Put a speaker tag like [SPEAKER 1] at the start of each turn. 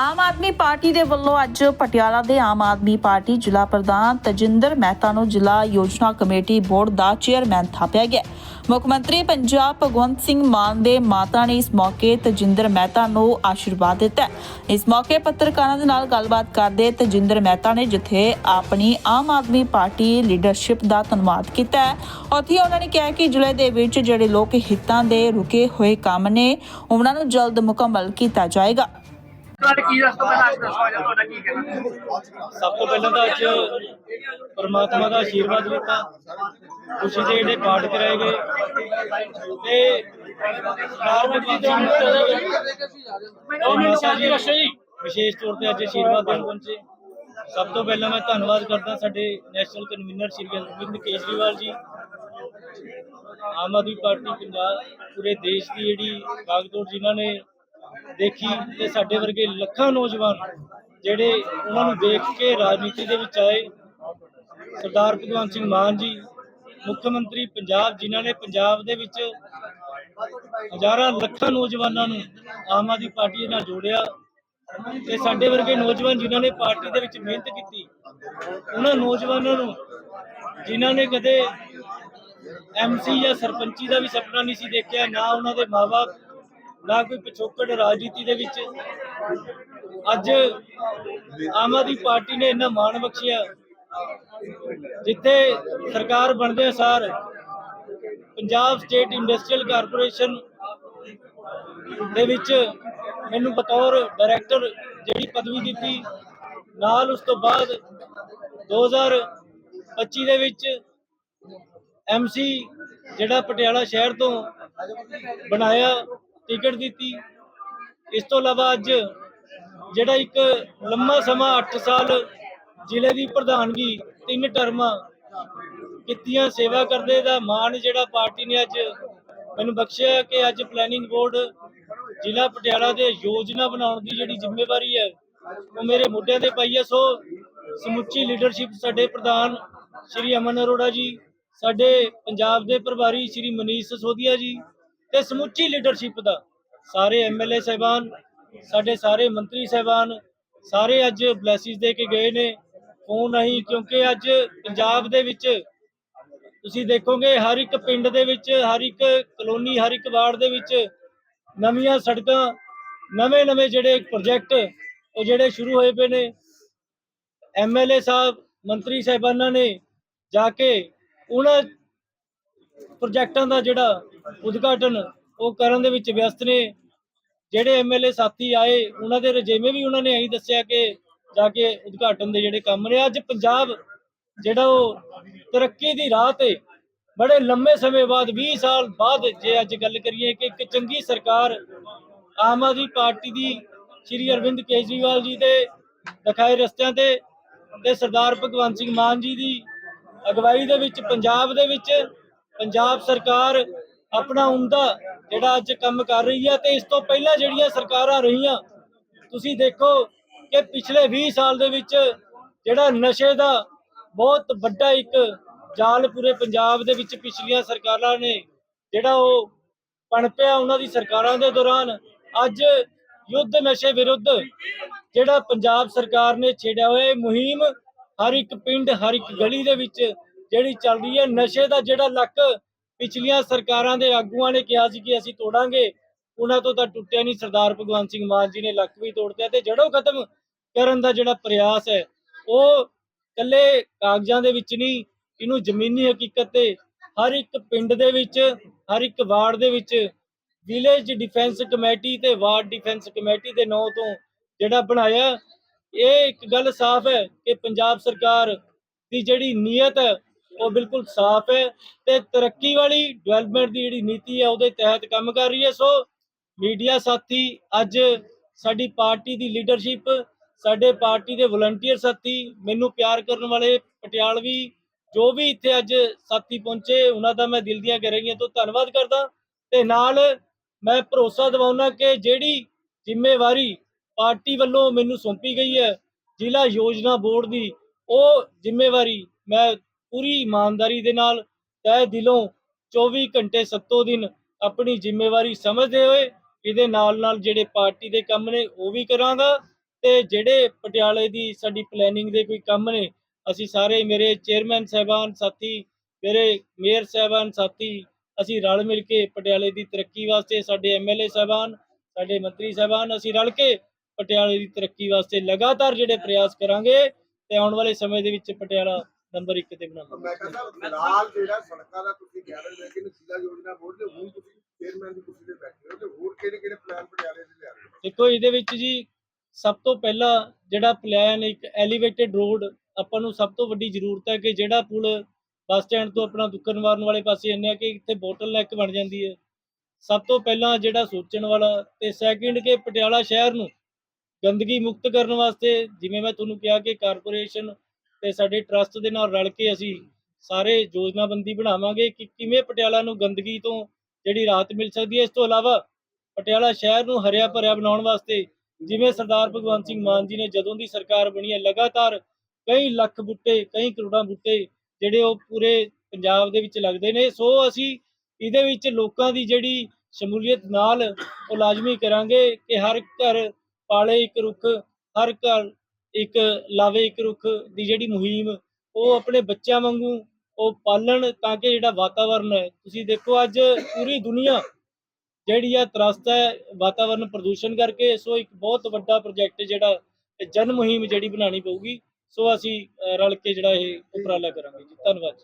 [SPEAKER 1] ਆਮ Aadmi party ਦੇ ਵੱਲੋਂ ਅੱਜ ਪਟਿਆਲਾ ਦੇ ਆਮ ਆਦਮੀ ਪਾਰਟੀ ਜ਼ਿਲ੍ਹਾ ਪ੍ਰਧਾਨ ਤਜਿੰਦਰ ਮਹਿਤਾ ਨੂੰ ਜ਼ਿਲ੍ਹਾ ਯੋਜਨਾ ਕਮੇਟੀ ਬੋਰਡ ਦਾ ਚੇਅਰਮੈਨ ਥਾਪਿਆ ਗਿਆ। ਮੁੱਖ ਮੰਤਰੀ ਪੰਜਾਬ ਭਗਵੰਤ ਸਿੰਘ ਮਾਨ ਦੇ ਮਾਤਾ ਨੇ ਇਸ ਮੌਕੇ ਤਜਿੰਦਰ ਮਹਿਤਾ ਨੂੰ ਆਸ਼ੀਰਵਾਦ ਦਿੱਤਾ। ਇਸ ਮੌਕੇ ਪੱਤਰਕਾਰਾਂ ਦੇ ਨਾਲ ਗੱਲਬਾਤ ਕਰਦੇ ਤਜਿੰਦਰ ਮਹਿਤਾ ਨੇ ਜਿੱਥੇ ਆਪਣੀ ਆਮ ਆਦਮੀ ਪਾਰਟੀ ਲੀਡਰਸ਼ਿਪ ਦਾ ਧੰਨਵਾਦ ਕੀਤਾ ਹੈ। ਉੱਥੇ ਉਹਨਾਂ ਨੇ ਕਿਹਾ ਕਿ ਜ਼ਿਲ੍ਹੇ ਦੇ ਵਿੱਚ ਜਿਹੜੇ ਲੋਕ ਹਿੱਤਾਂ ਦੇ ਰੁਕੇ ਹੋਏ ਕੰਮ ਨੇ, ਉਹਨਾਂ ਨੂੰ ਜਲਦ ਮੁਕੰਮਲ ਕੀਤਾ ਜਾਏਗਾ।
[SPEAKER 2] ਸਭ ਤੋਂ ਪਹਿਲਾਂ ਤਾਂ ਅੱਜ ਪਰਮਾਤਮਾ ਦਾ ਆਸ਼ੀਰਵਾਦ ਲਿੱਤਾ ਖੁਸ਼ੀ ਦੇ ਜਿਹੜੇ ਪਾਠ ਕਰਾਏ ਗਏ। ਤੇ ਵਿਸ਼ੇਸ਼ ਤੌਰ ਤੇ ਅੱਜ ਆਸ਼ੀਰਵਾਦ ਦੇਣ ਪਹੁੰਚੇ। ਸਭ ਤੋਂ ਪਹਿਲਾਂ ਮੈਂ ਧੰਨਵਾਦ ਕਰਦਾ ਸਾਡੇ national convener Shri Arvind Kejriwal ji. Aam Aadmi party Punjab ਪੂਰੇ ਦੇਸ਼ ਦੀ ਜਿਹੜੀ ਕਾਗਜ਼ੋੜ ਜਿਨ੍ਹਾਂ ਨੇ ਦੇਖੀ ਤੇ ਸਾਡੇ ਵਰਗੇ ਲੱਖਾਂ ਨੌਜਵਾਨ ਜਿਹੜੇ ਉਹਨਾਂ ਨੂੰ ਦੇਖ ਕੇ ਰਾਜਨੀਤੀ ਦੇ ਵਿੱਚ ਆਏ। ਸਰਦਾਰ ਭਗਵੰਤ ਸਿੰਘ ਮਾਨ ਜੀ, ਮੁੱਖ ਮੰਤਰੀ ਪੰਜਾਬ, ਜਿਨ੍ਹਾਂ ਨੇ ਪੰਜਾਬ ਦੇ ਵਿੱਚ ਹਜ਼ਾਰਾਂ ਲੱਖਾਂ ਨੌਜਵਾਨਾਂ ਨੂੰ ਆਮ ਆਦਮੀ ਪਾਰਟੀ ਨਾਲ ਜੋੜਿਆ ਤੇ ਸਾਡੇ ਵਰਗੇ ਨੌਜਵਾਨ ਜਿਨ੍ਹਾਂ ਨੇ ਪਾਰਟੀ ਦੇ ਵਿੱਚ ਮਿਹਨਤ ਕੀਤੀ, ਉਹਨਾਂ ਨੌਜਵਾਨਾਂ ਨੂੰ ਜਿਨ੍ਹਾਂ ਨੇ ਕਦੇ ਐਮਸੀ ਜਾਂ ਸਰਪੰਚੀ ਦਾ ਵੀ ਸੁਪਨਾ ਨਹੀਂ ਸੀ ਦੇਖਿਆ, ਨਾ ਉਹਨਾਂ ਦੇ ਮਾਪੇ ਨਾ ਕੋਈ ਪਿਛੋਕੜ ਰਾਜਨੀਤੀ ਦੇ ਵਿੱਚ। ਅੱਜ ਆਮ ਆਦਮੀ ਪਾਰਟੀ ਨੇ ਇੰਨਾ ਮਾਣ ਬਖਸ਼ਿਆ। ਜਿੱਥੇ ਸਰਕਾਰ ਬਣਦੇ ਸਾਰ, ਪੰਜਾਬ ਸਟੇਟ ਇੰਡਸਟਰੀਅਲ ਕਾਰਪੋਰੇਸ਼ਨ ਦੇ ਵਿੱਚ ਮੈਨੂੰ ਬਤੌਰ ਡਾਇਰੈਕਟਰ ਜਿਹੜੀ ਪਦਵੀ ਦਿੱਤੀ, ਨਾਲ ਉਸ ਤੋਂ ਬਾਅਦ 2025 ਦੇ ਵਿੱਚ ਐਮਸੀ ਜਿਹੜਾ ਪਟਿਆਲਾ ਸ਼ਹਿਰ ਤੋਂ ਬਣਾਇਆ। ਟਿਕਟ ਦਿੱਤੀ। ਇਸ ਤੋਂ ਇਲਾਵਾ ਅੱਜ ਜਿਹੜਾ ਇੱਕ ਲੰਮਾ ਸਮਾਂ 8 ਸਾਲ ਜ਼ਿਲ੍ਹੇ ਦੀ ਪ੍ਰਧਾਨਗੀ, ਤਿੰਨ ਟਰਮਾਂ ਕੀਤੀਆਂ ਸੇਵਾ ਕਰਦੇ ਦਾ ਮਾਣ ਜਿਹੜਾ ਪਾਰਟੀ ਨੇ ਅੱਜ ਮੈਨੂੰ ਬਖਸ਼ਿਆ ਕਿ ਅੱਜ ਪਲੈਨਿੰਗ ਬੋਰਡ ਜ਼ਿਲ੍ਹਾ ਪਟਿਆਲਾ ਦੇ ਯੋਜਨਾ ਬਣਾਉਣ ਦੀ ਜਿਹੜੀ ਜ਼ਿੰਮੇਵਾਰੀ ਹੈ, ਉਹ ਮੇਰੇ ਮੋਢਿਆਂ ਤੇ ਪਈ ਹੈ। ਸੋ ਸਮੁੱਚੀ ਲੀਡਰਸ਼ਿਪ ਸਾਡੇ ਪ੍ਰਧਾਨ ਸ਼੍ਰੀ ਅਮਨ ਅਰੋੜਾ ਜੀ, ਸਾਡੇ ਪੰਜਾਬ ਦੇ ਪ੍ਰਭਾਰੀ ਸ਼੍ਰੀ ਮਨੀਸ਼ ਸੋਧੀਆ ਜੀ ਤੇ ਸਮੁੱਚੀ ਲੀਡਰਸ਼ਿਪ ਦਾ। ਸਾਰੇ ਐਮਐਲਏ ਸਹਿਬਾਨ, ਸਾਡੇ ਸਾਰੇ ਮੰਤਰੀ ਸਹਿਬਾਨ, ਸਾਰੇ ਅੱਜ ਬਲੇਸਿਸ ਦੇ ਕੇ ਗਏ ਨੇ। ਫੋਨ ਨਹੀਂ ਕਿਉਂਕਿ ਅੱਜ ਪੰਜਾਬ ਦੇ ਵਿੱਚ ਤੁਸੀਂ ਦੇਖੋਗੇ, ਹਰ ਇੱਕ ਪਿੰਡ ਦੇ ਵਿੱਚ, ਹਰ ਇੱਕ ਕਲੋਨੀ, ਹਰ ਇੱਕ ਵਾਰਡ ਦੇ ਵਿੱਚ ਨਵੀਆਂ ਸੜਕਾਂ ਨਵੇਂ ਨਵੇਂ ਜਿਹੜੇ ਪ੍ਰੋਜੈਕਟ ਉਹ ਜਿਹੜੇ ਸ਼ੁਰੂ ਹੋਏ ਪਏ ਨੇ। ਐਮਐਲਏ ਸਾਹਿਬ, ਮੰਤਰੀ ਸਾਹਿਬਾਨਾਂ ਨੇ ਜਾ ਕੇ ਉਹਨਾਂ ਪ੍ਰੋਜੈਕਟਾਂ ਦਾ ਜਿਹੜਾ ਉਦਘਾਟਨ ਉਹ ਕਰਨ ਦੇ ਵਿੱਚ ਵਿਅਸਤ ਨੇ। ਜਿਹੜੇ ਐਮਐਲਏ ਸਾਥੀ ਆਏ, ਉਹਨਾਂ ਦੇ ਰਜੇਵੇਂ ਵੀ ਉਹਨਾਂ ਨੇ ਇਹੀ ਦੱਸਿਆ ਕਿ ਜਾ ਕੇ ਉਦਘਾਟਨ ਦੇ ਜਿਹੜੇ ਕੰਮ ਨੇ। ਅੱਜ ਪੰਜਾਬ ਜਿਹੜਾ ਉਹ ਤਰੱਕੀ ਦੀ ਰਾਹ ਤੇ ਬੜੇ ਲੰਮੇ ਸਮੇਂ ਬਾਅਦ 20 ਸਾਲ ਬਾਅਦ ਜੇ ਅੱਜ ਗੱਲ ਕਰੀਏ ਕਿ ਇੱਕ ਚੰਗੀ ਸਰਕਾਰ ਆਮ ਆਦਮੀ ਪਾਰਟੀ ਦੀ ਸ਼੍ਰੀ ਅਰਵਿੰਦ ਕੇਜਰੀਵਾਲ ਜੀ ਦੇ ਦਿਖਾਏ ਰਸਤਿਆਂ ਤੇ ਤੇ ਸਰਦਾਰ ਭਗਵੰਤ ਸਿੰਘ ਮਾਨ ਜੀ ਦੀ ਅਗਵਾਈ ਦੇ ਵਿੱਚ, ਪੰਜਾਬ ਦੇ ਵਿੱਚ ਪੰਜਾਬ ਸਰਕਾਰ ਆਪਣਾ ਉਮਦਾ ਜਿਹੜਾ ਅੱਜ ਕੰਮ ਕਰ ਰਹੀ ਹੈ ਤੇ ਇਸ ਤੋਂ ਪਹਿਲਾਂ ਜਿਹੜੀਆਂ ਸਰਕਾਰਾਂ ਰਹੀਆਂ, ਤੁਸੀਂ ਦੇਖੋ ਕਿ ਪਿਛਲੇ 20 ਸਾਲ ਦੇ ਵਿੱਚ ਜਿਹੜਾ ਨਸ਼ੇ ਦਾ ਬਹੁਤ ਵੱਡਾ ਇੱਕ ਜਾਲ ਪੂਰੇ ਪੰਜਾਬ ਦੇ ਵਿੱਚ ਪਿਛਲੀਆਂ ਸਰਕਾਰਾਂ ਨੇ ਜਿਹੜਾ ਉਹ ਪਣਪਿਆ ਉਹਨਾਂ ਦੀ ਸਰਕਾਰਾਂ ਦੇ ਦੌਰਾਨ, ਅੱਜ ਯੁੱਧ ਨਸ਼ੇ ਵਿਰੁੱਧ ਜਿਹੜਾ ਪੰਜਾਬ ਸਰਕਾਰ ਨੇ ਛੇੜਿਆ ਹੋਇਆ ਇਹ ਮੁਹਿੰਮ ਹਰ ਇੱਕ ਪਿੰਡ, ਹਰ ਇੱਕ ਗਲੀ ਦੇ ਵਿੱਚ ਜਿਹੜੀ ਚੱਲ ਰਹੀ ਹੈ, ਨਸ਼ੇ ਦਾ ਜਿਹੜਾ ਲੱਕ ਪਿਛਲੀਆਂ ਸਰਕਾਰਾਂ ਦੇ ਆਗੂਆਂ ਨੇ ਕਿਹਾ ਸੀ ਕਿ ਅਸੀਂ ਤੋੜਾਂਗੇ, ਉਹਨਾਂ ਤੋਂ ਤਾਂ ਟੁੱਟਿਆ ਨਹੀਂ ਸਰਦਾਰ ਭਗਵੰਤ ਸਿੰਘ ਮਾਨ ਜੀ ਨੇ ਲੱਕ ਵੀ ਤੋੜਦਿਆ ਤੇ ਜੜੋਂ ਖਤਮ ਕਰਨ ਦਾ ਜਿਹੜਾ ਪ੍ਰਯਾਸ ਹੈ, ਉਹ ਕੱਲੇ ਕਾਗਜ਼ਾਂ ਦੇ ਵਿੱਚ ਨਹੀਂ, ਇਹਨੂੰ ਜ਼ਮੀਨੀ ਹਕੀਕਤ ਤੇ ਹਰ ਇੱਕ ਪਿੰਡ ਦੇ ਵਿੱਚ, ਹਰ ਇੱਕ ਵਾਰਡ ਦੇ ਵਿੱਚ ਵਿਲੇਜ ਡਿਫੈਂਸ ਕਮੇਟੀ ਤੇ ਵਾਰਡ ਡਿਫੈਂਸ ਕਮੇਟੀ ਦੇ ਨਾਂ ਤੋਂ ਜਿਹੜਾ ਬਣਾਇਆ, ਇਹ ਇੱਕ ਗੱਲ ਸਾਫ਼ ਹੈ ਕਿ ਪੰਜਾਬ ਸਰਕਾਰ ਦੀ ਜਿਹੜੀ ਨੀਅਤ ਹੈ ਉਹ ਬਿਲਕੁਲ ਸਾਫ਼ ਹੈ ਤੇ ਤਰੱਕੀ ਵਾਲੀ ਡਿਵੈਲਪਮੈਂਟ ਦੀ ਜਿਹੜੀ ਨੀਤੀ ਹੈ ਉਹਦੇ ਤਹਿਤ ਕੰਮ ਕਰ ਰਹੀ ਹੈ। ਸੋ ਮੀਡੀਆ ਸਾਥੀ, ਅੱਜ ਸਾਡੀ ਪਾਰਟੀ ਦੀ ਲੀਡਰਸ਼ਿਪ ਸਾਡੇ ਪਾਰਟੀ ਦੇ ਵਲੰਟੀਅਰ ਸਾਥੀ, ਮੈਨੂੰ ਪਿਆਰ ਕਰਨ ਵਾਲੇ ਪਟਿਆਲਵੀ ਜੋ ਵੀ ਇੱਥੇ ਅੱਜ ਸਾਥੀ ਪਹੁੰਚੇ, ਉਹਨਾਂ ਦਾ ਮੈਂ ਦਿਲ ਦੀਆਂ ਗਹਿਰਾਈਆਂ ਤੋਂ ਧੰਨਵਾਦ ਕਰਦਾ। ਤੇ ਨਾਲ ਮੈਂ ਭਰੋਸਾ ਦਿਵਾਉਣਾ ਕਿ ਜਿਹੜੀ ਜ਼ਿੰਮੇਵਾਰੀ ਪਾਰਟੀ ਵੱਲੋਂ ਮੈਨੂੰ ਸੌਂਪੀ ਗਈ ਹੈ, ਜ਼ਿਲ੍ਹਾ ਯੋਜਨਾ ਬੋਰਡ ਦੀ, ਉਹ ਜ਼ਿੰਮੇਵਾਰੀ ਮੈਂ ਪੂਰੀ ਇਮਾਨਦਾਰੀ ਦੇ ਨਾਲ ਤਹਿ ਦਿਲੋਂ 24 ਘੰਟੇ ਸੱਤੋ ਦਿਨ ਆਪਣੀ ਜ਼ਿੰਮੇਵਾਰੀ ਸਮਝਦੇ ਹੋਏ ਇਹਦੇ ਨਾਲ ਨਾਲ ਜਿਹੜੇ ਪਾਰਟੀ ਦੇ ਕੰਮ ਨੇ ਉਹ ਵੀ ਕਰਾਂਗਾ ਤੇ ਜਿਹੜੇ ਪਟਿਆਲੇ ਦੀ ਸਾਡੀ ਪਲੈਨਿੰਗ ਦੇ ਕੋਈ ਕੰਮ ਨੇ, ਅਸੀਂ ਸਾਰੇ ਮੇਰੇ ਚੇਅਰਮੈਨ ਸਾਹਿਬਾਨ, ਸਾਥੀ, ਮੇਰੇ ਮੇਅਰ ਸਾਹਿਬਾਨ, ਸਾਥੀ, ਅਸੀਂ ਰਲ ਮਿਲ ਕੇ ਪਟਿਆਲੇ ਦੀ ਤਰੱਕੀ ਵਾਸਤੇ ਸਾਡੇ ਐਮਐਲਏ ਸਾਹਿਬਾਨ, ਸਾਡੇ ਮੰਤਰੀ ਸਾਹਿਬਾਨ, ਅਸੀਂ ਰਲ ਕੇ ਪਟਿਆਲੇ ਦੀ ਤਰੱਕੀ ਵਾਸਤੇ ਲਗਾਤਾਰ ਜਿਹੜੇ ਪ੍ਰਯਾਸ ਕਰਾਂਗੇ ਤੇ ਆਉਣ ਵਾਲੇ ਸਮੇਂ ਦੇ ਵਿੱਚ ਪਟਿਆਲਾ ਨੰਬਰ 1 ਤੇ ਬਣਾਵਾਂਗੇ
[SPEAKER 3] ਮੈਂ ਕਹਿੰਦਾ ਫਿਲਹਾਲ ਜਿਹੜਾ ਸੜਕਾਂ ਦਾ ਤੁਸੀਂ ਕਹਿ ਰਹੇ ਹੋ ਲੇਕਿਨ ਜ਼ਿਲ੍ਹਾ ਯੋਜਨਾ ਬੋਰਡ ਦੇ ਹੁਣ ਤੁਸੀਂ ਚੇਅਰਮੈਨ ਦੀ ਕੁਰਸੀ ਤੇ ਬੈਠੇ ਹੋ ਤੇ ਹੋਰ ਕਿਹੜੇ ਕਿਹੜੇ ਪਲਾਨ ਪਟਿਆਲੇ ਦੇ ਲਿਆ ਰਹੇ ਹੋ?
[SPEAKER 2] ਦੇਖੋ ਇਹਦੇ ਵਿੱਚ ਜੀ ਸਭ ਤੋਂ ਪਹਿਲਾਂ ਜਿਹੜਾ ਪਲਾਨ ਇੱਕ ਐਲੀਵੇਟਡ ਰੋਡ ਆਪਾਂ ਨੂੰ ਸਭ ਤੋਂ ਵੱਡੀ ਜ਼ਰੂਰਤ ਹੈ ਕਿ ਜਿਹੜਾ ਪੁਲ ਬੱਸ ਸਟੈਂਡ ਤੋਂ ਆਪਣਾ ਦੁੱਕਨਵਾਰਨ ਵਾਲੇ ਪਾਸੇ ਇੰਨੇ ਕਿ ਇੱਥੇ ਬੋਟਲ ਨੈਕ ਬਣ ਜਾਂਦੀ ਹੈ। ਸਭ ਤੋਂ ਪਹਿਲਾਂ ਜਿਹੜਾ ਸੋਚਣ ਵਾਲਾ ਤੇ ਸੈਕਿੰਡ ਕਿ ਪਟਿਆਲਾ ਸ਼ਹਿਰ ਨੂੰ ਗੰਦਗੀ ਮੁਕਤ ਕਰਨ ਵਾਸਤੇ ਜਿਵੇਂ ਮੈਂ ਤੁਹਾਨੂੰ ਕਿਹਾ ਕਿ ਕਾਰਪੋਰੇਸ਼ਨ ਤੇ ਸਾਡੇ ਟਰਸਟ ਦੇ ਨਾਲ ਰਲ ਕੇ ਅਸੀਂ ਸਾਰੇ ਯੋਜਨਾਬੰਦੀ ਬਣਾਵਾਂਗੇ ਕਿ ਕਿਵੇਂ ਪਟਿਆਲਾ ਨੂੰ ਗੰਦਗੀ ਤੋਂ ਜਿਹੜੀ ਰਾਹਤ ਮਿਲ ਸਕਦੀ ਹੈ, ਇਸ ਤੋਂ ਇਲਾਵਾ ਪਟਿਆਲਾ ਸ਼ਹਿਰ ਨੂੰ ਹਰਿਆ ਭਰਿਆ ਬਣਾਉਣ ਵਾਸਤੇ ਜਿਵੇਂ ਸਰਦਾਰ ਭਗਵੰਤ ਸਿੰਘ ਮਾਨ ਜੀ ਨੇ ਜਦੋਂ ਦੀ ਸਰਕਾਰ ਬਣੀ ਹੈ, ਲਗਾਤਾਰ ਕਈ ਲੱਖ ਬੂਟੇ, ਕਈ ਕਰੋੜਾਂ ਬੂਟੇ ਜਿਹੜੇ ਉਹ ਪੂਰੇ ਪੰਜਾਬ ਦੇ ਵਿੱਚ ਲੱਗਦੇ ਨੇ, ਸੋ ਅਸੀਂ ਇਹਦੇ ਵਿੱਚ ਲੋਕਾਂ ਦੀ ਜਿਹੜੀ ਸ਼ਮੂਲੀਅਤ ਨਾਲ ਉਹ ਲਾਜ਼ਮੀ ਕਰਾਂਗੇ ਕਿ ਹਰ ਘਰ ਪਾਲੇ ਇੱਕ ਰੁੱਖ, ਹਰ ਘਰ ਇੱਕ ਲਾਵੇ ਇੱਕ ਰੁੱਖ ਦੀ ਜਿਹੜੀ ਮੁਹਿੰਮ ਉਹ ਆਪਣੇ ਬੱਚਿਆਂ ਵਾਂਗੂ ਉਹ ਪਾਲਣ ਤਾਂ ਕਿ ਜਿਹੜਾ ਵਾਤਾਵਰਨ ਹੈ ਤੁਸੀਂ ਦੇਖੋ ਅੱਜ ਪੂਰੀ ਦੁਨੀਆ ਜਿਹੜੀ ਆ ਤਰਸਤ ਹੈ ਵਾਤਾਵਰਨ ਪ੍ਰਦੂਸ਼ਣ ਕਰਕੇ ਸੋ ਇੱਕ ਬਹੁਤ ਵੱਡਾ ਪ੍ਰੋਜੈਕਟ ਜਿਹੜਾ ਜਨ ਮੁਹਿੰਮ ਜਿਹੜੀ ਬਣਾਉਣੀ ਪਊਗੀ ਸੋ ਅਸੀਂ ਰਲ ਕੇ ਜਿਹੜਾ ਇਹ ਉਪਰਾਲਾ ਕਰਾਂਗੇ ਜੀ। ਧੰਨਵਾਦ.